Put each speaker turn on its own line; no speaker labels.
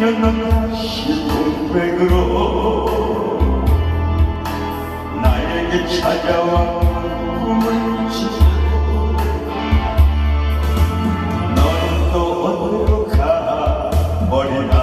그냥 넌다시 공백으로 나에게 찾아와 꿈을 지고 너는 또 어디로 가버리나